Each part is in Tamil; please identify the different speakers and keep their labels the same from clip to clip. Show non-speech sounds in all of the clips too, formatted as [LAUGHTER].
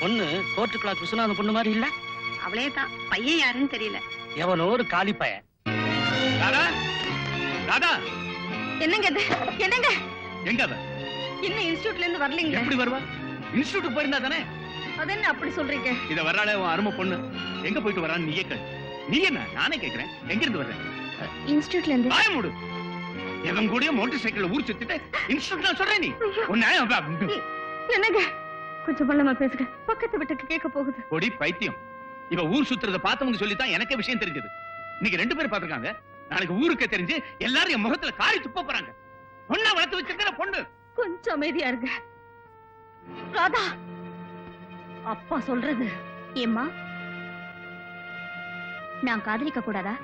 Speaker 1: பொண்ணு கோர்ட்டு கிளாக் விஸ்வநாதன் பொண்ணு மாதிரி இல்ல?
Speaker 2: அவளே தான் பையன் யாருன்னு தெரியல.
Speaker 1: எவனோ ஒரு காலி பையன்.
Speaker 2: என்னங்க இது? என்னங்க?
Speaker 3: எங்க அவ
Speaker 2: இன்னும் இன்ஸ்டியூட்ல இருந்து வரலீங்க
Speaker 3: எப்படி வருவா? இன்ஸ்டியூட் போயிருந்தா தானே?
Speaker 2: அது என்ன அப்படி சொல்றீங்க?
Speaker 3: இத வர்றாளே உன் அருமை பொண்ணு. எங்க போயிட்டு வரான்னு நீயே கேளு. நீ என்ன? நானே கேக்குறேன். எங்க இருந்து வர்ற
Speaker 2: இன்ஸ்டியூட்ல இருந்து.
Speaker 3: வாய மூடு. எவன் கூடயும் மோட்டார் சைக்கிள் ஊர் சுத்திட்டு இன்ஸ்டியூட் நான் சொல்றேன் நீ? உன்னை
Speaker 2: என்னங்க? கொஞ்சம் பள்ளமா பேசுங்க. பக்கத்து வீட்டுக்கு கேட்க போகுது.
Speaker 3: பொடி பைத்தியம். இவ ஊர் சுத்துறத பார்த்தவங்க சொல்லித்தான் எனக்கே விஷயம் தெரிஞ்சது. இன்னைக்கு ரெண்டு பேரும் பாத்துருக்காங்க நாளைக்கு ஊருக்கே தெரிஞ்சு எல்லாரும் என் முகத்துல காரி துப்ப போறாங்க. பொண்ணா வளர்த்து வச்சிருக்கிற பொண்ணு.
Speaker 2: கொஞ்சம் அமைதியா இருங்க. ராதா அப்பா சொல்றது.
Speaker 4: ஏம்மா? நான் காதலிக்க கூடாதா?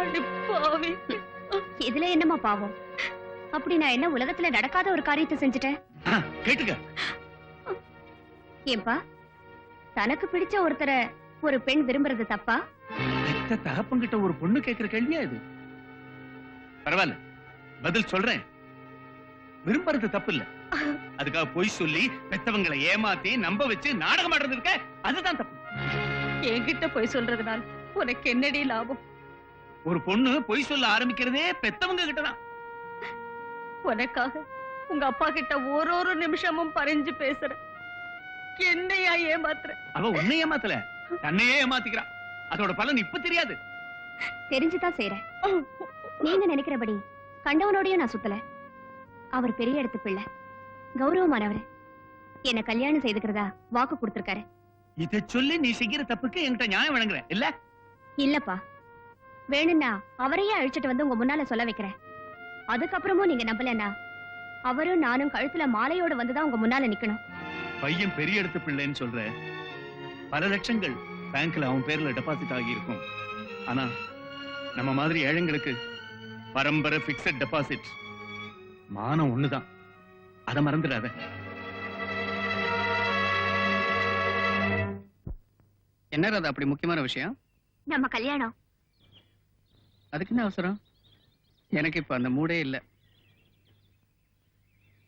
Speaker 2: அடி பாவி.
Speaker 4: இதுல என்னம்மா பாவம்? அப்படி நான் என்ன உலகத்துல நடக்காத ஒரு காரியத்தை செஞ்சுட்டேன்?
Speaker 3: கேட்டுக்க.
Speaker 4: ஏன்பா தனக்கு பிடிச்ச ஒருத்தரை ஒரு பெண் விரும்புறது தப்பா?
Speaker 3: பெத்த தகப்பங்கிட்ட ஒரு பொண்ணு கேக்குற கேள்வியா இது? பரவாயில்ல பதில் சொல்றேன். விரும்புறது தப்பு இல்ல அதுக்காக பொய் சொல்லி பெத்தவங்களை ஏமாத்தி நம்ப வச்சு நாடகம் ஆடுறது இருக்க அதுதான் தப்பு.
Speaker 2: என்கிட்ட போய் சொல்றதுனால உனக்கு என்னடி லாபம்?
Speaker 3: ஒரு பொண்ணு பொய் சொல்ல ஆரம்பிக்கிறதே பெத்தவங்க கிட்டதான்.
Speaker 2: உனக்காக உங்க அப்பா கிட்ட ஒரு ஒரு நிமிஷமும் பறிஞ்சு பேசுற என்னையா ஏமாத்துற?
Speaker 3: அவ உன்னை ஏமாத்தல. தன்னையே ஏமாத்திக்கிறா. அதோட பலன் இப்ப தெரியாது.
Speaker 4: தெரிஞ்சுதான் செய்யறேன் நீங்க நினைக்கிறபடி கண்டவனோடயும் நான் சுத்தல. அவர் பெரிய இடத்து பிள்ளை. கௌரவமானவர். என்ன கல்யாணம் செய்துக்கிறதா வாக்கு கொடுத்திருக்காரு.
Speaker 3: இதை சொல்லி நீ செய்கிற தப்புக்கு என்கிட்ட நியாயம் வழங்குற இல்ல?
Speaker 4: இல்லப்பா. வேணும்னா அவரையே அழிச்சிட்டு வந்து உங்க முன்னால சொல்ல வைக்கிறேன். அதுக்கப்புறமும் நீங்க நம்பலன்னா அவரும் நானும் கழுத்துல மாலையோட வந்துதான் உங்க முன்னால நிக்கணும்.
Speaker 3: பையன் பெரிய இடத்து பிள்ளைன்னு சொல்ற. பல லட்சங்கள் பேங்க்ல அவன் பேர்ல டெபாசிட் ஆகி இருக்கும் ஆனா நம்ம மாதிரி ஏழைங்களுக்கு பரம்பரை பிக்சட் டெபாசிட் மானம் ஒண்ணுதான். அத மறந்துடாத.
Speaker 1: என்ன ராதா அப்படி முக்கியமான விஷயம்?
Speaker 4: நம்ம கல்யாணம்.
Speaker 1: அதுக்கு என்ன அவசரம்? எனக்கு இப்ப அந்த மூடே இல்ல.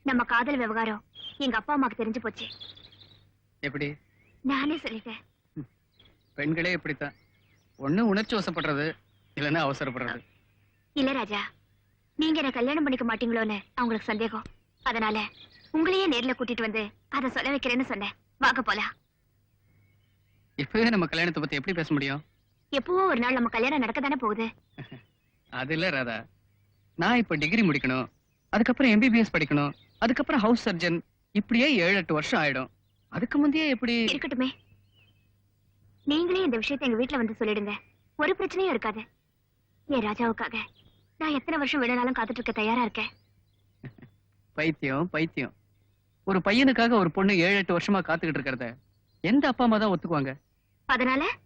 Speaker 4: நம்ம காதல் விவகாரம் எங்க அப்பா அம்மாக்கு தெரிஞ்சு போச்சு.
Speaker 1: எப்படி?
Speaker 4: நானே சொல்லிட்டேன்.
Speaker 1: பெண்களே இப்படித்தான். ஒண்ணு உணர்ச்சி வசப்படுறது இல்லைன்னா அவசரப்படுறது.
Speaker 4: இல்ல ராஜா நீங்க என்ன கல்யாணம் பண்ணிக்க மாட்டீங்களோன்னு அவங்களுக்கு சந்தேகம். அதனால உங்களையே நேர்ல கூட்டிட்டு வந்து அத சொல்ல வைக்கிறேன்னு சொன்னேன். வாங்க போலாம்.
Speaker 1: இப்பவே நம்ம கல்யாணத்தை பத்தி எப்படி பேச முடியும்?
Speaker 4: எப்பவோ ஒரு நாள் நம்ம கல்யாணம் நடக்க தானே போகுது.
Speaker 1: அது இல்ல ராதா. நான் இப்ப டிகிரி முடிக்கணும். அதுக்கப்புறம் எம்பிபிஎஸ் படிக்கணும். அதுக்கப்புறம் ஹவுஸ் சர்ஜன் இப்படியே ஏழு எட்டு வருஷம் ஆயிடும். அதுக்கு முந்தையே எப்படி?
Speaker 4: இருக்கட்டுமே. நீங்களே இந்த விஷயத்தை எங்க வீட்ல வந்து சொல்லிடுங்க. ஒரு பிரச்சனையும் இருக்காது. என் ராஜாவுக்காக நான் எத்தனை வருஷம் வேணும்னாலும் காத்துட்டு இருக்க தயாரா இருக்கேன்.
Speaker 1: பைத்தியம் பைத்தியம். ஒரு பையனுக்காக ஒரு பொண்ணு ஏழு எட்டு வருஷமா காத்துக்கிட்டு இருக்கிறத எந்த அப்பா அம்மா தான் ஒத்துக்குவாங்க?
Speaker 4: அதனால?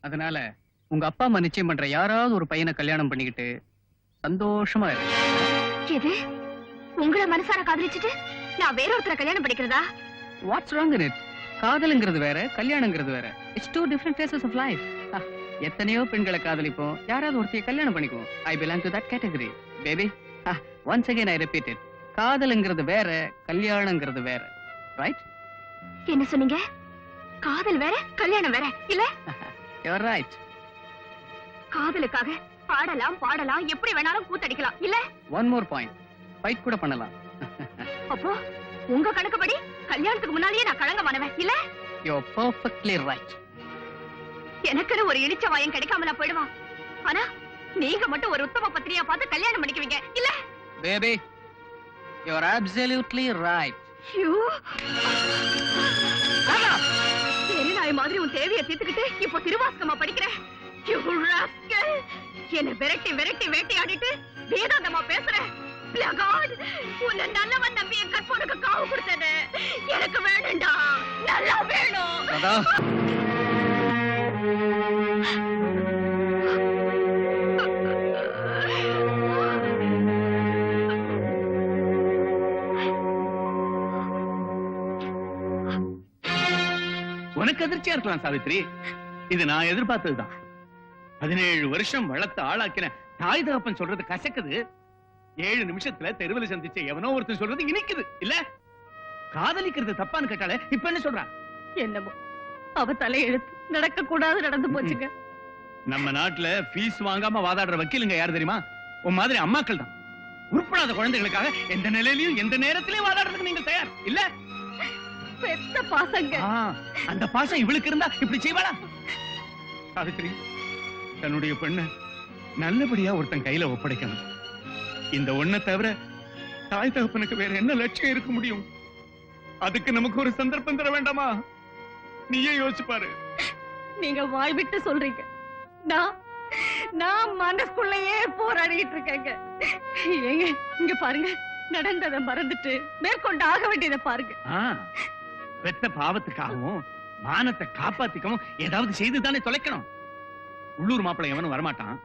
Speaker 1: அதனால உங்க அப்பா அம்மா நிச்சயம் பண்ற யாராவது ஒரு பையனை கல்யாணம் பண்ணிக்கிட்டு சந்தோஷமா இரு
Speaker 4: எது? உங்களை மனசார காதலிச்சுட்டு நான் வேற ஒருத்தரை கல்யாணம் பண்ணிக்கிறதா?
Speaker 1: வாட்ஸ் ராங் இன் இட் காதலுங்கிறது வேற கல்யாணங்கிறது வேற. It's two different phases of life எத்தனையோ பெண்களை காதலிப்போம். யாராவது ஒருத்தைய கல்யாணம் பண்ணிக்குவோம். I belong to that category baby once again I repeat it காதலுங்கிறது வேற கல்யாணங்கிறது வேற. ரைட்
Speaker 4: என்ன சொன்னீங்க? காதல் வேற கல்யாணம் வேற இல்ல? [LAUGHS]
Speaker 1: யூஆர் ரைட்
Speaker 4: காதலுக்காக பாடலாம் பாடலாம். எப்படி வேணாலும் கூத்தடிக்கலாம். இல்ல?
Speaker 1: ஒன் மோர் பாயிண்ட் ஃபைட் கூட பண்ணலாம். [LAUGHS]
Speaker 4: அப்போ உங்க கணக்குப்படி கல்யாணத்துக்கு முன்னாலேயே நான் கலங்கமானவன் இல்ல?
Speaker 1: யூ பர்ஃபெக்ட்லி ரைட்
Speaker 4: எனக்குன்னு ஒரு இழிச்ச வாயம் கிடைக்காமலா போயிடுவான். ஆனா நீங்க மட்டும் ஒரு உத்தம பத்திரியா பார்த்து கல்யாணம் பண்ணிக்குவீங்க. இல்ல?
Speaker 1: Baby you are absolutely right
Speaker 4: ஐயோ! நாய் மாதிரி உன் தேவையை தீர்த்துக்கிட்டு இப்போ திருவாசகமா படிக்கிறேன்! என்னை விரட்டி விரட்டி வேட்டையாடிட்டு வேதாந்தமா பேசுற பிளகாட் உன்னை நல்லவன் நம்பி என் கற்பனுக்கு காவு கொடுத்தது. எனக்கு வேணும்டா நல்லா வேணும்.
Speaker 3: உனக்கு அதிர்ச்சியா இருக்கலாம் சாவித்ரி. இது நான் எதிர்பார்த்ததுதான். பதினேழு வருஷம் வளர்த்து ஆளாக்கின தாய் தகப்பன் சொல்றது கசக்குது. ஏழு நிமிஷத்துல தெருவில் சந்திச்ச எவனோ ஒருத்தன் சொல்றது இனிக்குது. இல்ல? காதலிக்கிறது தப்பான்னு கேட்டாலே இப்ப என்ன சொல்றா?
Speaker 2: என்னமோ? அவ தலையெழுத்து நடக்க கூடாது நடந்து போச்சுங்க.
Speaker 3: நம்ம நாட்டுல ஃபீஸ் வாங்காம வாதாடுற வக்கீலுங்க யார் தெரியுமா? உன் மாதிரி அம்மாக்கள் தான் உருப்படாத குழந்தைகளுக்காக எந்த நிலையிலயும் எந்த நேரத்திலயும் வாதாடுறதுக்கு நீங்க தயார். இல்ல?
Speaker 2: பெத்த பாசங்க.
Speaker 3: அந்த பாசம் இவளுக்கு இருந்தா இப்படி செய்வாளா? சாவித்திரி தன்னுடைய பெண்ண நல்லபடியா ஒருத்தன் கையில ஒப்படைக்கணும். இந்த ஒண்ணை தவிர தாய் தகப்பனுக்கு வேற என்ன லட்சியம் இருக்க முடியும்? அதுக்கு நமக்கு ஒரு சந்தர்ப்பம் தர வேண்டாமா? நீயே யோசிச்சு பாரு.
Speaker 2: நீங்க வாய் விட்டு சொல்றீங்க. நான் நான் மனசுக்குள்ளேயே போராடிட்டு இருக்கேங்க. ஏங்க இங்க பாருங்க. நடந்ததை மறந்துட்டு மேற்கொண்டு ஆக வேண்டியதை பாருங்க.
Speaker 3: பெத்த பாவத்துக்காகவும் மானத்தை காப்பாத்திக்கவும் ஏதாவது செய்து தானே தொலைக்கணும்? உள்ளூர் மாப்பிள்ளை எவனும் வரமாட்டான்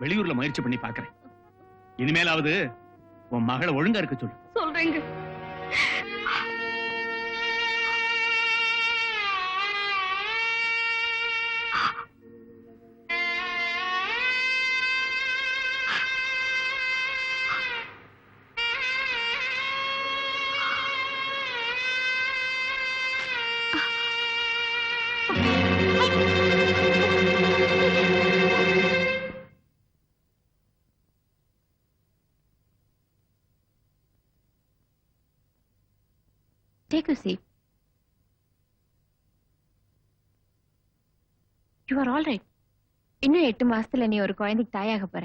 Speaker 3: வெளியூர்ல முயற்சி பண்ணி பாக்குறேன் இனிமேலாவது உன் மகளை ஒழுங்கா இருக்க சொல்லு.
Speaker 2: சொல்றேங்க.
Speaker 5: Take a seat. You are all right. இன்னும் எட்டு மாசத்துல நீ ஒரு குழந்தைக்கு தாயாக போற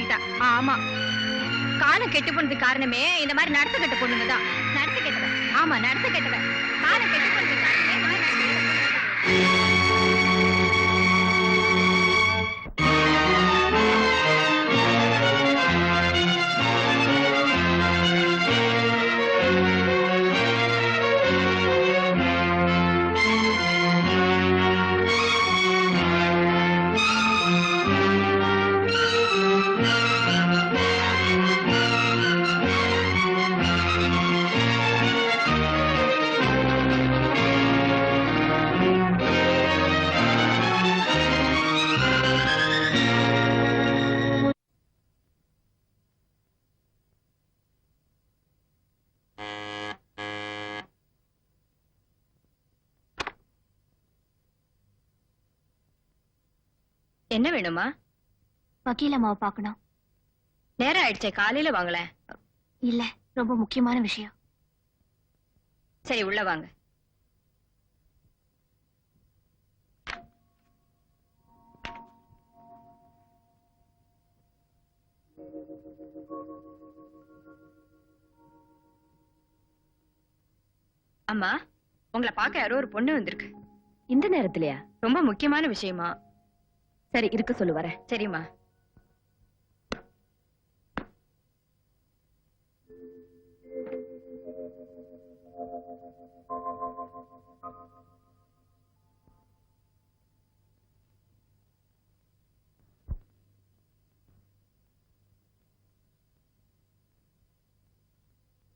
Speaker 5: புள்ளைய ஆமா. காலம் கெட்டு போனதுக்கு காரணமே இந்த மாதிரி நடத்த கெட்ட பொண்ணுங்க தான். நடத்த கெட்டவன் ஆமா நடத்த கெட்டவன் காலம் கெட்டு போனதுக்கு காரணமே என்ன வேணுமா?
Speaker 4: வக்கீல் அம்மாவை பார்க்கணும்.
Speaker 5: நேரம் ஆயிடுச்சே காலையில வாங்களேன்.
Speaker 4: இல்ல ரொம்ப முக்கியமான விஷயம்.
Speaker 5: சரி உள்ள வாங்க. அம்மா உங்களை பார்க்க யாரோ ஒரு பொண்ணு வந்திருக்கு.
Speaker 4: இந்த நேரத்திலயா?
Speaker 5: ரொம்ப முக்கியமான விஷயமா?
Speaker 4: சரி இருக்க சொல்லு வரேன்.
Speaker 5: சரிம்மா.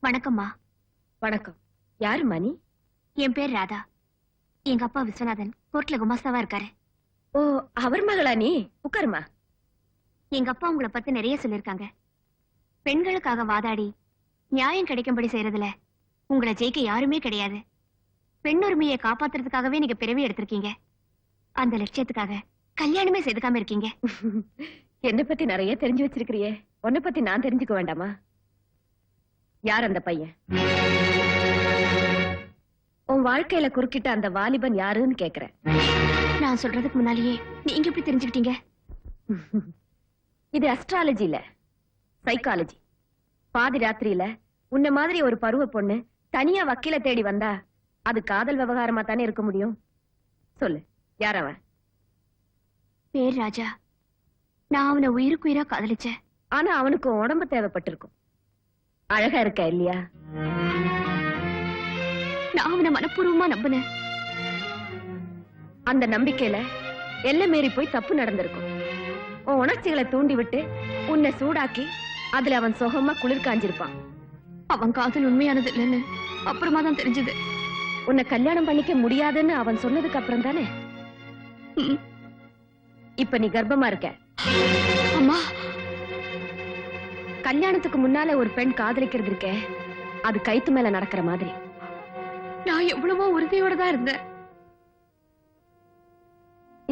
Speaker 4: வணக்கம்மா.
Speaker 5: வணக்கம். யாரு மணி
Speaker 4: என் பேர் ராதா. எங்க அப்பா விஸ்வநாதன். கோர்ட்ல குமாஸ்தாவா இருக்காரு.
Speaker 5: ஓ அவர் மகளா நீ? உட்காருமா
Speaker 4: எங்க அப்பா உங்களை பத்தி நிறைய சொல்லிருக்காங்க பெண்களுக்காக வாதாடி நியாயம் கிடைக்கும்படி செய்யறதுல உங்களை ஜெயிக்க யாருமே கிடையாது. பெண் உரிமையை காப்பாத்துறதுக்காகவே நீங்க பிறவி எடுத்திருக்கீங்க. அந்த லட்சியத்துக்காக கல்யாணமே செய்துக்காம இருக்கீங்க. [LAUGHS]
Speaker 5: என்ன பத்தி நிறைய தெரிஞ்சு வச்சிருக்கிறியே. உன்னை பத்தி நான் தெரிஞ்சுக்க வேண்டாமா? யார் அந்த பையன்? உன் வாழ்க்கையில குறுக்கிட்ட அந்த வாலிபன் யாருன்னு கேக்குறேன்.
Speaker 4: நான் சொல்றதுக்கு முன்னாலேயே நீங்க எப்படி தெரிஞ்சுக்கிட்டீங்க?
Speaker 5: இது அஸ்ட்ராலஜி இல்ல சைக்காலஜி பாதி ராத்திரியில உன்ன மாதிரி ஒரு பருவ பொண்ணு தனியா வக்கீல தேடி வந்தா அது காதல் விவகாரமா தானே இருக்க முடியும்? சொல்லு யார் அவன்
Speaker 4: பேர் ராஜா. நான் அவனை உயிருக்குயிரா காதலிச்சேன்.
Speaker 5: ஆனா அவனுக்கு உடம்பு தேவைப்பட்டிருக்கும். அழகா இருக்க இல்லையா?
Speaker 4: நான் அவனை மனப்பூர்வமா நம்பினேன்.
Speaker 5: அந்த நம்பிக்கையில எல்லை மீறி போய் தப்பு நடந்திருக்கும். உன் உணர்ச்சிகளை தூண்டி விட்டு உன்னை சூடாக்கி அதுல அவன் சுகமா குளிர் காஞ்சிருப்பான்.
Speaker 4: அவன் காதல் உண்மையானது இல்லைன்னு அப்புறமா தான் தெரிஞ்சது.
Speaker 5: உன்னை கல்யாணம் பண்ணிக்க முடியாதுன்னு அவன் சொன்னதுக்கு அப்புறம் தானே. இப்ப நீ கர்ப்பமா இருக்க.
Speaker 4: அம்மா.
Speaker 5: கல்யாணத்துக்கு முன்னால ஒரு பெண் காதலிக்கிறது இருக்கே அது கைத்து மேல நடக்கிற மாதிரி.
Speaker 4: நான் எவ்வளவோ உறுதியோட தான் இருந்தேன்.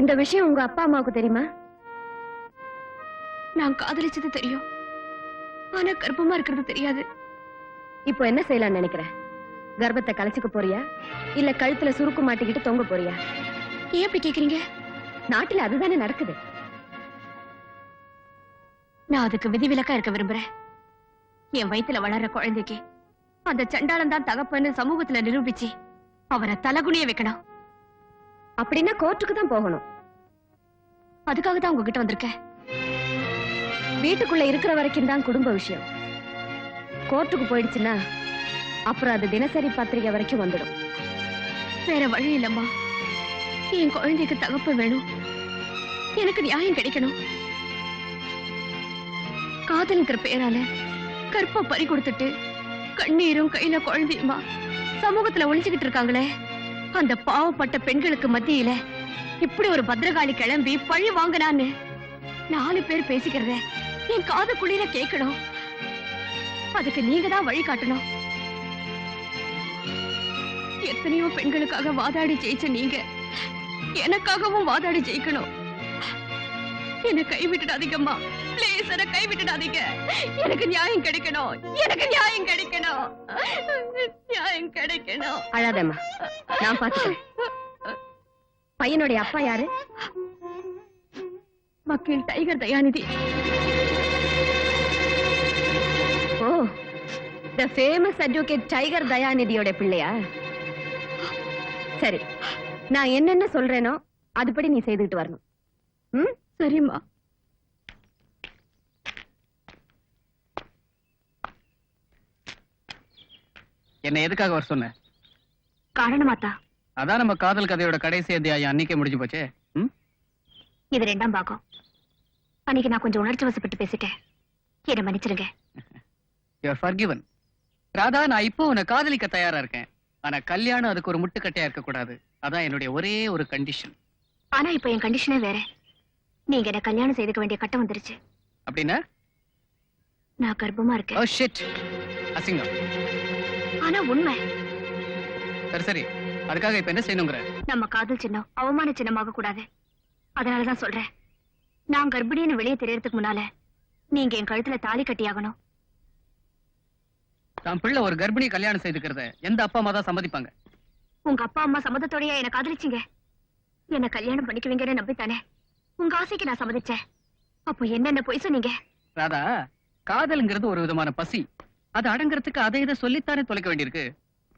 Speaker 5: இந்த விஷயம் உங்க அப்பா அம்மாவுக்கு தெரியுமா?
Speaker 4: நான் காதலிச்சது தெரியும். ஆனா கர்ப்பமா இருக்கிறது தெரியாது.
Speaker 5: இப்போ என்ன செய்யலாம்னு நினைக்கிற? கர்ப்பத்தை கலைச்சுக்க போறியா? இல்ல கழுத்துல சுருக்கு மாட்டிக்கிட்டு தொங்க போறியா?
Speaker 4: ஏன் அப்படி கேக்குறீங்க?
Speaker 5: நாட்டுல அதுதானே நடக்குது.
Speaker 4: நான் அதுக்கு விதிவிலக்கா இருக்க விரும்புறேன். என் வயித்துல வளர்ற குழந்தைக்கு அந்த சண்டாளன் தான் தகப்பன்னு சமூகத்துல நிரூபிச்சு அவரை தலகுனிய வைக்கணும்.
Speaker 5: அப்படின்னா கோர்ட்டுக்கு தான் போகணும்.
Speaker 4: அதுக்காக தான் உங்ககிட்ட வந்திருக்கேன்.
Speaker 5: வீட்டுக்குள்ள இருக்கிற வரைக்கும் தான் குடும்ப விஷயம். கோர்ட்டுக்கு போயிடுச்சுன்னா அப்புறம் அது தினசரி பத்திரிகை வரைக்கும் வந்துடும்.
Speaker 4: வேற வழி இல்லம்மா. என் குழந்தைக்கு தகப்ப வேணும். எனக்கு நியாயம் கிடைக்கணும். காதலுங்கிற பேரால கற்ப பறி கொடுத்துட்டு கண்ணீரும் கையில குழந்தையுமா சமூகத்துல ஒளிஞ்சுகிட்டு இருக்காங்களே அந்த பாவப்பட்ட பெண்களுக்கு மத்தியில இப்படி ஒரு பத்திரகாளி கிளம்பி பழி வாங்கினான்னு. நாலு பேர் பேசிக்கிறத என் காது குளிர கேட்கணும் அதுக்கு நீங்க தான் வழி காட்டணும். எத்தனையோ பெண்களுக்காக வாதாடி ஜெயிச்ச நீங்க எனக்காகவும் வாதாடி ஜெயிக்கணும். என்ன கைவிட்டுடாதீங்கம்மா. பிளீஸ் என்ன கைவிட்டுடாதீங்க. எனக்கு நியாயம் கிடைக்கணும். எனக்கு நியாயம் கிடைக்கணும். நியாயம் கிடைக்கணும்.
Speaker 5: அழாதம்மா. நான் பாத்துக்கிறேன். பையனுடைய அப்பா யாரு?
Speaker 4: வக்கீல் tiger Dayanidhi.
Speaker 5: Oh the famous advocate tiger தயாநிதியோட பிள்ளையா? சரி நான் என்னென்ன சொல்றேனோ அதுபடி நீ செய்துட்டு வரணும். ம்?
Speaker 4: சரிம்மா.
Speaker 1: என்ன எதுக்காக வர சொன்ன?
Speaker 4: காரணமாத்தா.
Speaker 1: அதான் நம்ம காதல் கதையோட கடைசி அத்தியாயம். அன்னைக்கே முடிஞ்சு போச்சே.
Speaker 4: இது ரெண்டாம் பாகம். அன்னைக்கு நான் கொஞ்சம் உணர்ச்சி வசப்பட்டு பேசிட்டேன். என்ன மன்னிச்சிருங்க. [LAUGHS]
Speaker 1: யூஆர் ஃபர்கிவன் ராதா நான் இப்போ உன்னை காதலிக்க தயாரா இருக்கேன். ஆனா கல்யாணம் அதுக்கு ஒரு முட்டுக்கட்டையா இருக்க கூடாது அதான் என்னுடைய ஒரே ஒரு கண்டிஷன்
Speaker 4: ஆனா இப்ப என் கண்டிஷனே வேற. நீங்க என்ன கல்யாணம் செய்துக்க வேண்டிய கட்டம் வந்துருச்சு.
Speaker 1: அப்படின்னா?
Speaker 4: நான் கர்ப்பமா இருக்கேன்.
Speaker 1: ஓ ஷிட் அசிங்கம்.
Speaker 4: ஆனா உண்மை.
Speaker 1: சரி சரி. அதுக்காக இப்ப என்ன செய்யணுங்கிற?
Speaker 4: நம்ம காதல் சின்னம் அவமான சின்னமாக கூடாது. அதனாலதான் சொல்றேன். நான் கர்ப்பிணின்னு வெளியே தெரியறதுக்கு முன்னால நீங்க என் கழுத்துல தாலி கட்டியாகணும்.
Speaker 1: தான் பிள்ளை ஒரு கர்ப்பிணி கல்யாணம் செய்துக்கிறத எந்த அப்பா அம்மா தான் சம்மதிப்பாங்க?
Speaker 4: உங்க அப்பா அம்மா சம்மதத்தோடயா என்ன காதலிச்சீங்க? என்ன கல்யாணம் பண்ணிக்குவீங்கன்னு நம்பித்தானே? உங்க ஆசைக்கு நான் சம்மதிச்சேன். அப்போ என்னென்ன பொய் சொன்னீங்க?
Speaker 1: ராதா காதல்ங்கிறது ஒரு விதமான பசி. அது அடங்குறதுக்கு அதை இதை சொல்லித்தானே தொலைக்க வேண்டியிருக்கு.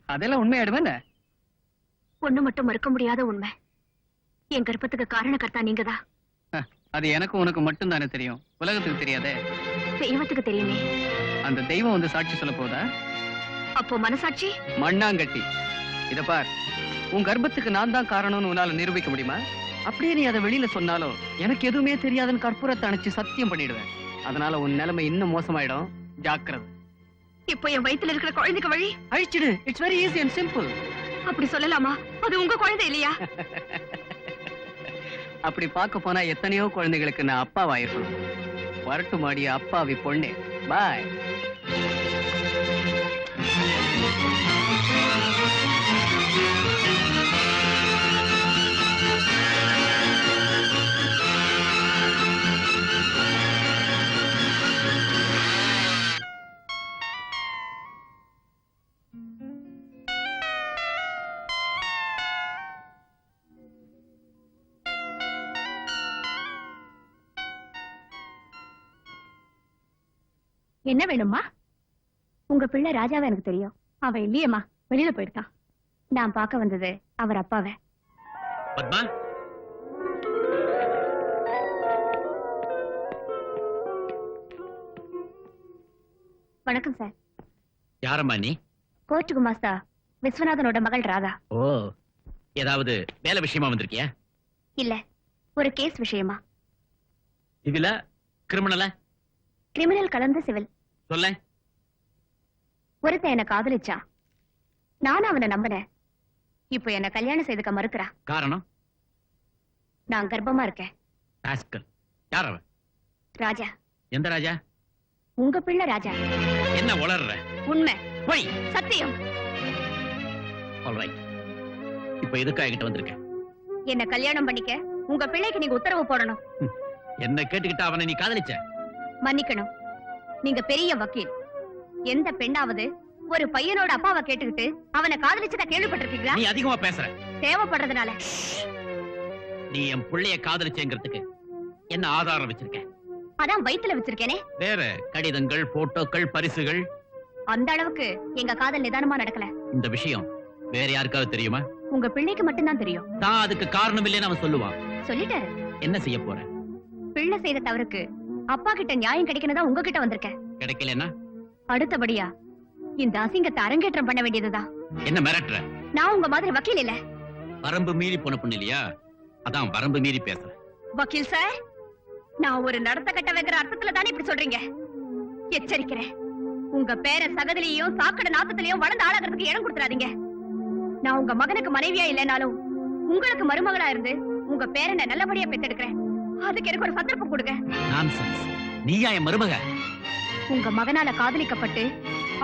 Speaker 1: அதெல்லாம் உண்மையாடுவேன்
Speaker 4: ஒண்ணு மட்டும் மறுக்க முடியாத உண்மை. என் கர்ப்பத்துக்கு காரணக்கர்த்தா நீங்கதான்
Speaker 1: அது எனக்கு உனக்கு மட்டும் தானே தெரியும். உலகத்துக்கு தெரியாதே?
Speaker 4: தெய்வத்துக்கு தெரியுமே.
Speaker 1: அந்த தெய்வம் வந்து சாட்சி சொல்ல போதா
Speaker 4: அப்போ மனசாட்சி?
Speaker 1: மண்ணாங்கட்டி. இத பார். உன் கர்ப்பத்துக்கு நான் தான் காரணம்னு உன்னால நிரூபிக்க முடியுமா? அப்படியே நீ அதை வெளியில சொன்னாலும் எனக்கு எதுவுமே தெரியாதுன்னு கற்பூரத்தை அணைச்சு சத்தியம் பண்ணிடுவேன். அதனால உன் நிலைமை இன்னும் மோசமாயிடும். ஜாக்கிரதை.
Speaker 4: இப்போ என் வயித்துல இருக்கிற குழந்தைக்கு வழி?
Speaker 1: அழிச்சிடு. It's very easy and simple
Speaker 4: அப்படி சொல்லலாமா? அது உங்க குழந்தை இல்லையா? [LAUGHS]
Speaker 1: அப்படி பார்க்க போனா எத்தனையோ குழந்தைகளுக்கு நான் அப்பாவாயிருக்கணும். வரட்டு மாடி அப்பாவி பொண்ணு. பாய்
Speaker 4: என்ன வேணுமா? உங்க பிள்ளை ராஜாவை எனக்கு தெரியும். அவ இல்லையேம்மா. வெளியில போயிருக்கா நான் பார்க்க வந்தது அவர் அப்பாவை.
Speaker 6: பத்மா?
Speaker 4: வணக்கம் சார்.
Speaker 6: யாரம்மா நீ?
Speaker 4: கோர்ட்டு குமாஸ்தா விஸ்வநாதனோட மகள் ராதா.
Speaker 6: ஓ ஏதாவது வேலை விஷயமா வந்திருக்கியா?
Speaker 4: இல்ல ஒரு கேஸ் விஷயமா.
Speaker 6: இதுல கிரிமினலா
Speaker 4: கிரிமினல் கலந்து சிவில்.
Speaker 6: சொல்ல.
Speaker 4: ஒருத்தன் என்ன காதலிச்சான் நானும் அவனை நம்பினேன். இப்போ என்ன கல்யாணம் செய்துக்க மறுக்கிறா?
Speaker 6: காரணம்?
Speaker 4: நான் கர்ப்பமா இருக்கேன்.
Speaker 6: ராஸ்கல் யார் அவன்?
Speaker 4: ராஜா.
Speaker 6: எந்த ராஜா?
Speaker 4: உங்க பிள்ளை ராஜா.
Speaker 6: என்ன உளர்ற?
Speaker 4: உண்மை.
Speaker 6: போய்.
Speaker 4: சத்தியம்.
Speaker 6: ஆல்ரைட் இப்ப எதுக்காக வந்திருக்க?
Speaker 4: என்ன கல்யாணம் பண்ணிக்க உங்க பிள்ளைக்கு நீங்க உத்தரவு போடணும்.
Speaker 6: என்ன கேட்டுக்கிட்ட அவனை நீ காதலிச்ச?
Speaker 4: மன்னிக்கணும். நீங்க பெரிய வக்கீல். எந்த பெண்ணாவது ஒரு பையனோட அப்பாவை கேட்டுக்கிட்டு அவனை காதலிச்சதா கேள்விப்பட்டிருக்கீங்களா?
Speaker 6: நீ அதிகமா பேசுற.
Speaker 4: தேவைப்படுறதுனால
Speaker 6: நீ என் புள்ளைய காதலிச்சேங்கிறதுக்கு என்ன ஆதாரம் வச்சிருக்க
Speaker 4: அதான் வயித்துல வச்சிருக்கேனே.
Speaker 6: வேற கடிதங்கள் போட்டோக்கள் பரிசுகள்?
Speaker 4: அந்த அளவுக்கு எங்க காதல் நிதானமா நடக்கல.
Speaker 6: இந்த விஷயம் வேற யாருக்காவது தெரியுமா?
Speaker 4: உங்க பிள்ளைக்கு மட்டும்தான் தெரியும்.
Speaker 6: தான் அதுக்கு காரணம் இல்லைன்னு அவன் சொல்லுவான்.
Speaker 4: சொல்லிட்டாரு.
Speaker 6: என்ன செய்ய போற?
Speaker 4: பிள்ளை செய்த தவறுக்கு அப்பா கிட்ட நியாயம் கிடைக்கணும்தான் உங்ககிட்ட வந்திருக்கேன்.
Speaker 6: கிடைக்கலன்னா?
Speaker 4: அடுத்தபடியா இந்த அசிங்கத்தை அரங்கேற்றம் பண்ண வேண்டியதுதான்
Speaker 6: என்ன மிரட்டுற?
Speaker 4: நான் உங்க மாதிரி வக்கீல் இல்ல.
Speaker 6: வரம்பு மீறி போன பொண்ணு இல்லையா? அதான் வரம்பு மீறி பேசுற.
Speaker 4: வக்கீல் சார் நான் ஒரு நடத்த கட்ட வைக்கிற அர்த்தத்துல தானே இப்படி சொல்றீங்க? எச்சரிக்கிறேன். உங்க பேர சகதிலையும் சாக்கடை நாத்தத்திலையும் வளர்ந்து ஆளாகிறதுக்கு இடம் கொடுத்துறாதீங்க. நான் உங்க மகனுக்கு மனைவியா இல்லைனாலும் உங்களுக்கு மருமகளா இருந்து உங்க பேரனை நல்லபடியா பெத்தெடுக்கிறேன். அதுக்கு எனக்கு ஒரு சந்தர்ப்பம் கொடுங்க.
Speaker 6: நான்சென்ஸ் நீயா என் மருமக?
Speaker 4: உங்க மகனால காதலிக்கப்பட்டு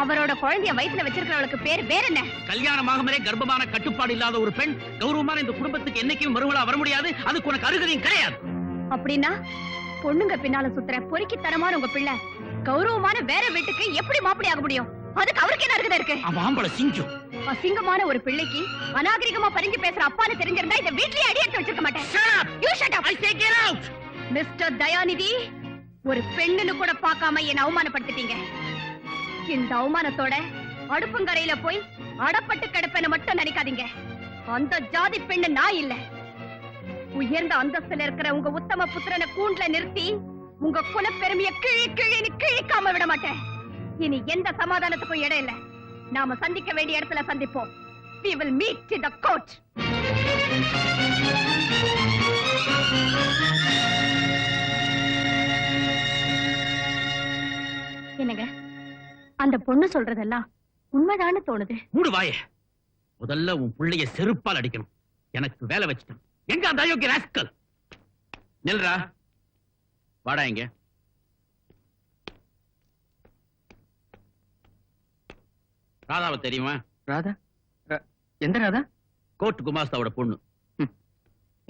Speaker 4: அவரோட குழந்தைய வயித்துல வச்சிருக்கிறவளுக்கு பேர் வேற என்ன?
Speaker 6: கல்யாணமாகுமரே கர்ப்பமான கட்டுப்பாடு இல்லாத ஒரு பெண் கௌரவமான இந்த குடும்பத்துக்கு என்னைக்கும் மருமகளா வர முடியாது. அதுக்கு உனக்கு அருகதையும் கிடையாது.
Speaker 4: அப்படின்னா பொண்ணுங்க பின்னால சுத்துற பொறுக்கித்தனமான உங்க பிள்ளை கௌரவமான வேற வீட்டுக்கு எப்படி மாப்பிள்ளை ஆக முடியும்? அதுக்கு அவருக்கு என்ன இருக்குது இருக்கு?
Speaker 6: அவன் ஆம்பளை சிங்கம்
Speaker 4: அசிங்கமான ஒரு பிள்ளைக்கு அநாகரிகமா பறிஞ்சு பேசுற அப்பான்னு தெரிஞ்சிருந்தா இந்த வீட்லயே அடி எடுத்து வச்சிருக்க மாட்டேன். மிஸ்டர் தயாநிதி ஒரு பெண்ணுன்னு கூட பார்க்காம என்ன அவமானப்படுத்திட்டீங்க. இந்த அவமானத்தோட அடுப்புங்கரையில போய் அடப்பட்டு கிடப்பேன்னு மட்டும் நினைக்காதீங்க. அந்த ஜாதி பெண்ணு நான் இல்ல. உயர்ந்த அந்தஸ்துல இருக்கிற உங்க உத்தம புத்திரனை கூண்டுல நிறுத்தி உங்க குலப்பெருமைய கிழி கிழின்னு கிழிக்காம விட மாட்டேன். இனி எந்த சமாதானத்துக்கும் இடம் இல்ல நாம சந்திக்க வேண்டிய இடத்துல சந்திப்போம். We will meet in the court. என்னங்க? அந்த பொண்ணு சொல்றதெல்லாம் உண்மைதான்னு தோணுது.
Speaker 6: மூடு வாயே. முதல்ல உன் புள்ளைய செருப்பால் அடிக்கணும். எனக்கு வேலை வச்சுட்டான். எங்க அந்த அயோக்கிய ராஸ்கல் நில்றா. வாடா இங்க. ராதாவை தெரியுமா?
Speaker 1: ராதா? எந்த ராதா?
Speaker 6: கோர்ட் குமாஸ்தாவோட பொண்ணு.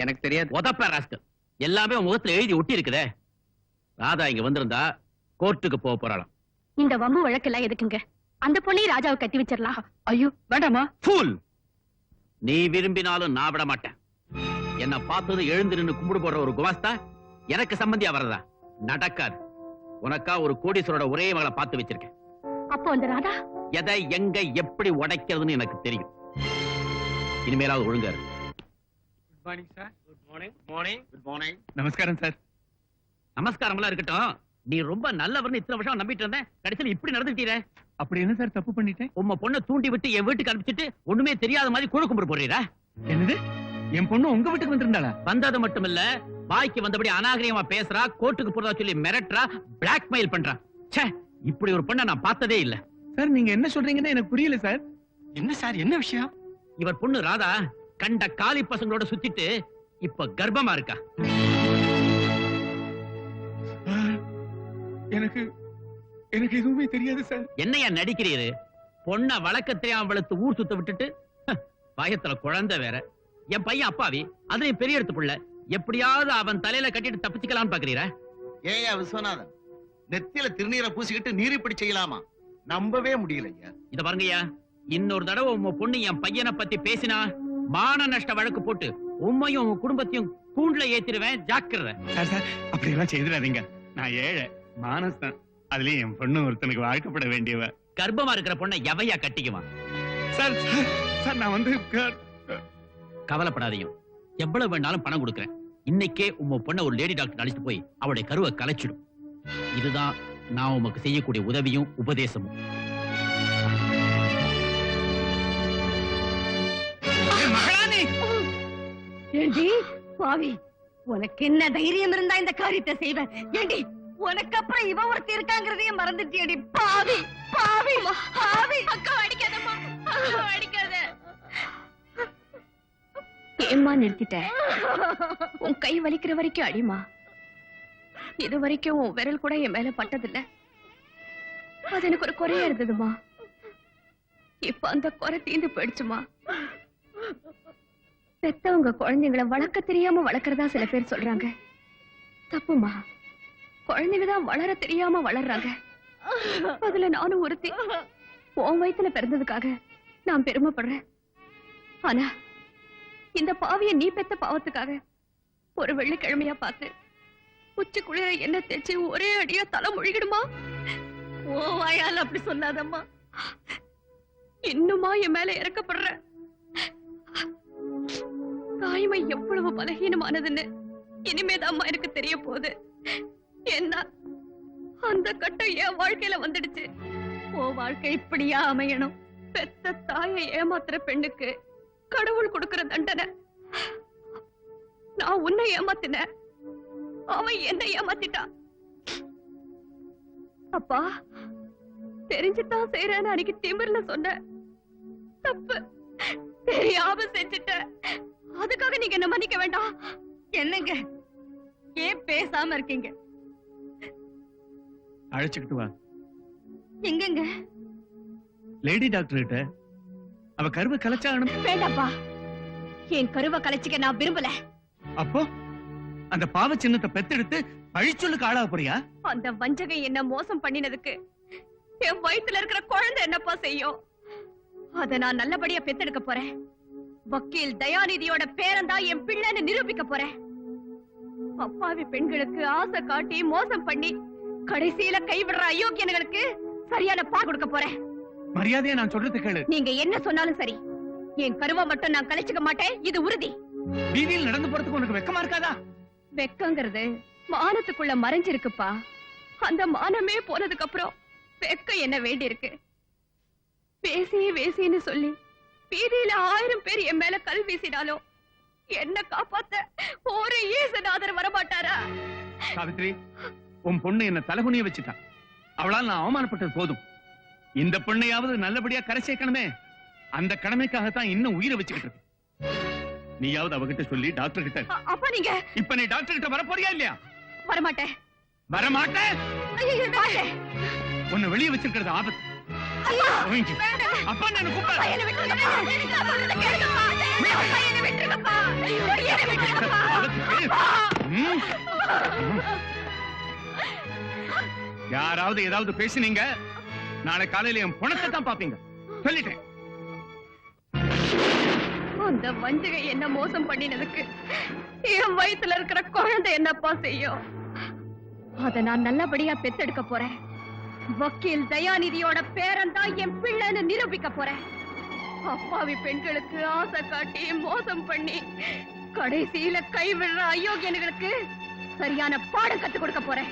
Speaker 1: எனக்கு தெரியாது.
Speaker 6: உதப்ப ராஸ்கல். எல்லாமே உன் முகத்துல எழுதி ஒட்டி இருக்குதே ராதா இங்க வந்திருந்தா கோர்ட்டுக்கு போக போறாளாம்.
Speaker 4: இந்த வம்பு வழக்கெல்லாம் எதுக்குங்க? அந்த பொண்ணையும் ராஜாவை கட்டி வச்சிடலாம்.
Speaker 1: ஐயோ வேண்டாமா?
Speaker 6: ஃபூல் நீ விரும்பினாலும் நான் விட மாட்டேன். என்ன பார்த்தது எழுந்து நின்னு கும்பிடு போடுற ஒரு குமாஸ்தா எனக்கு சம்பந்தியா வரதா நடக்காது. உனக்கா ஒரு கோடீஸ்வரோட ஒரே மகளை பார்த்து வச்சிருக்கேன்.
Speaker 4: அப்போ அந்த ராதா?
Speaker 6: எதை எங்க எப்படி உடைக்கிறதுன்னு எனக்கு தெரியும். இனிமேலாவது ஒழுங்கா இரு.
Speaker 3: நமஸ்காரம் சார்
Speaker 6: நமஸ்காரம்லாம் இருக்கட்டும். நீ ரொம்ப நல்லவர்னு இத்தனை வருஷம் நம்பிட்டு இருந்தேன். கடைசியில் இப்படி நடந்துட்டீரே
Speaker 3: அப்படி என்ன சார் தப்பு பண்ணிட்டேன்?
Speaker 6: உம்ம பொண்ணை தூண்டி விட்டு என் வீட்டுக்கு அனுப்பிச்சிட்டு ஒண்ணுமே தெரியாத மாதிரி குழு கும்பிடு போடுறீரா
Speaker 3: என்னது? என் பொண்ணு உங்க வீட்டுக்கு வந்திருந்தாளா?
Speaker 6: வந்தது மட்டும் இல்ல வாய்க்கு வந்தபடி அநாகரிகமா பேசுறா கோர்ட்டுக்கு போறதா சொல்லி மிரட்டுறா பிளாக்மெயில் பண்றா. ச்சே இப்படி ஒரு பொண்ணை நான் பார்த்ததே இல்ல.
Speaker 3: சார் நீங்க என்ன சொல்றீங்கன்னு எனக்கு புரியல சார்.
Speaker 7: என்ன சார் என்ன விஷயம்?
Speaker 6: இவர் பொண்ணு ராதா கண்ட காலி பசங்களோட சுத்திட்டு இப்ப கர்ப்பமா இருக்கா?
Speaker 3: எனக்கு எனக்கு எதுவுமே தெரியாது சார்.
Speaker 6: என்னையா நடிக்கிறீரு? பொண்ண வழக்க தெரியாம வளர்த்து ஊர் சுத்த விட்டுட்டு பயத்துல குழந்தை வேற. என் பையன் அப்பாவி அதுலயும் பெரிய எடுத்து புள்ள. எப்படியாவது அவன் தலையில கட்டிட்டு தப்பிச்சுக்கலாம்னு பாக்குறீரா?
Speaker 7: ஏயா விஸ்வநாதன் நெத்தியில திருநீரை பூசிக்கிட்டு நீர் இப்படி செய்யலாமா? நம்பவே முடியலையா?
Speaker 6: இத பாருங்கய்யா இன்னொரு தடவை உங்க பொண்ணு என் பையனை பத்தி பேசினா மான நஷ்ட வழக்கு போட்டு உண்மையும் உங்க குடும்பத்தையும் கூண்டுல ஏத்திடுவேன் ஜாக்கிரதை.
Speaker 3: அப்படி எல்லாம் செய்திடாதீங்க. நான் ஏழை மானஸ்தான். அதுலயும் என் பொண்ணு ஒருத்தனுக்கு வாழ்க்கப்பட வேண்டியவ.
Speaker 6: கர்ப்பமா இருக்கிற பொண்ணை எவையா கட்டிக்குவான்?
Speaker 3: சார் சார், நான் வந்து க-
Speaker 6: கவலைப்படாதீங்க. எவ்வளவு வேணாலும் பணம் கொடுக்குறேன். இன்னைக்கே உங்க பொண்ணை ஒரு லேடி டாக்டர் அழைச்சிட்டு போய் அவளுடைய கருவை கலைச்சிடும். இதுதான் நான் உமக்கு செய்யக்கூடிய உதவியும் உபதேசமும்.
Speaker 2: ஏண்டி பாவி உனக்கு என்ன தைரியம் இருந்தா இந்த காரியத்தை செய்வேன் ஏண்டி உனக்கு அப்புறம் இவ ஒருத்தி இருக்காங்கிறதையும் மறந்துட்டியடி பாவி பாவி பாவி. அக்கா அடிக்காதம்மா அடிக்காத.
Speaker 4: ஏம்மா நிறுத்திட்ட? உன் கை வலிக்கிற வரைக்கும் அடிமா இது வரைக்கும் உன் விரல் கூட என் மேல பட்டதில்ல. அது எனக்கு ஒரு குறையா இருந்ததுமா. இப்ப அந்த குறை தீந்து போயிடுச்சுமா. பெத்தவங்க குழந்தைங்களை வளர்க்க தெரியாம வளர்க்கறதா சில பேர் சொல்றாங்க. தப்புமா. குழந்தைங்க தான் வளர தெரியாம வளர்றாங்க. அதுல நானும் ஒருத்தி. உன் வயித்துல பிறந்ததுக்காக நான் பெருமைப்படுறேன். ஆனா இந்த பாவிய நீ பெத்த பாவத்துக்காக ஒரு வெள்ளிக்கிழமையா பார்த்து உச்சி குளிர என்ன தேய்ச்சி ஒரே அடியா தலை முழுகிடுமா?
Speaker 2: ஓ வாயால் அப்படி சொல்லாதம்மா.
Speaker 4: இன்னுமா என் மேல இறக்கப்படுற? தாய்மை எவ்வளவு பலகீனமானதுன்னு இனிமேதாம்மா எனக்கு தெரிய போகுது என்ன அந்த கட்டம் என் வாழ்க்கையில வந்துடுச்சு.
Speaker 2: ஓ வாழ்க்கை இப்படியா அமையணும்?
Speaker 4: பெத்த தாயை ஏமாத்துற பெண்ணுக்கு கடவுள் கொடுக்கிற தண்டனை. நான் உன்னை ஏமாத்தினேன். அவன் என்ன ஏமாத்திட்டான். அப்பா தெரிஞ்சுதான் செய்யறேன்னு அன்னைக்கு திமிர்ல சொன்ன தப்பு தெரியாம செஞ்சுட்ட அதுக்காக நீங்க என்ன மன்னிக்க வேண்டாம்?
Speaker 2: என்னங்க? ஏன் பேசாம இருக்கீங்க?
Speaker 3: அழைச்சுக்கிட்டு வா.
Speaker 2: எங்கங்க?
Speaker 3: லேடி டாக்டர் கிட்ட. அவ கருவை கலைச்சா அனுப்பு
Speaker 2: வேண்டாப்பா. என் கருவை கலைச்சிக்க நான் விரும்பல.
Speaker 3: அப்போ? அந்த பாவ சின்னத்தை பெத்தெடுத்து பழிச்சொல்லுக்கு ஆளாக போறியா?
Speaker 4: அந்த வஞ்சகை என்ன மோசம் பண்ணினதுக்கு? என் வயித்துல இருக்கிற குழந்தை என்னப்பா செய்யும்? அத நான் நல்லபடியா பெத்தெடுக்க போறேன். வக்கீல் தயாநிதியோட பேரன்தான் என் பிள்ளைன்னு நிரூபிக்க போறேன். அப்பாவி பெண்களுக்கு ஆசை காட்டி மோசம் பண்ணி கடைசியில கைவிடுற அயோக்கியனுங்களுக்கு சரியான பா கொடுக்க போறேன்.
Speaker 3: மரியாதையா நான் சொல்றது கேளு.
Speaker 4: நீங்க என்ன சொன்னாலும் சரி. என் கருவை மட்டும் நான் கலைச்சுக்க மாட்டேன். இது உறுதி.
Speaker 3: வீதியில் நடந்து போறதுக்கு உனக்கு வெக்கமா இருக்காதா?
Speaker 4: வெக்கங்கிறது மானத்துக்குள்ள மறைஞ்சிருக்குப்பா. அந்த மானமே போனதுக்கு அப்புறம் வெக்க என்ன வேண்டி இருக்கு பேசி வேசின்னு சொல்லி வீதியில ஆயிரம் பேர் என் மேல கல் வீசினாலும் என்ன காப்பாத்த ஒரு ஈசநாதர் வரமாட்டாரா?
Speaker 3: சாவித்ரி உன் பொண்ணு என்ன தலகுனிய வச்சுட்டான் அவளால் நான் அவமானப்பட்டது போதும். இந்த பொண்ணையாவது நல்லபடியா கரை சேர்க்கணுமே. அந்த கடமைக்காகத்தான் இன்னும் உயிரை வச்சுக்கிட்டு இருக்கு நீயாவது அவகிட்ட சொல்லி டாக்டர் கிட்ட
Speaker 4: அப்பா நீங்க.
Speaker 3: இப்ப நீ டாக்டர் கிட்ட வர போறியா இல்லையா?
Speaker 4: வரமாட்டேன்.
Speaker 3: வரமாட்டேன்?
Speaker 4: ஐயையோ, மாட்டேன்.
Speaker 3: உன்னை வெளியே வச்சிருக்கிறது ஆபத்து. அப்பா நான். யாராவது ஏதாவது பேசுனீங்க? நாளை காலையில என் பணத்தை தான் பாப்பீங்க சொல்லிட்டேன்.
Speaker 4: அந்த வஞ்சகை என்ன மோசம் பண்ணினதுக்கு? என் வயித்துல இருக்கிற குழந்தை என்னப்பா செய்யும்? அத நான் நல்லபடியா பெத்தெடுக்க போறேன். வக்கீல் தயாநிதியோட பேரன் தான் என் பிள்ளைன்னு நிரூபிக்க போறேன். அப்பாவி பெண்களுக்கு ஆசை காட்டி மோசம் பண்ணி கடைசியில கைவிடுற அயோக்கியனுங்களுக்கு சரியான பாடம் கத்து கொடுக்க போறேன்.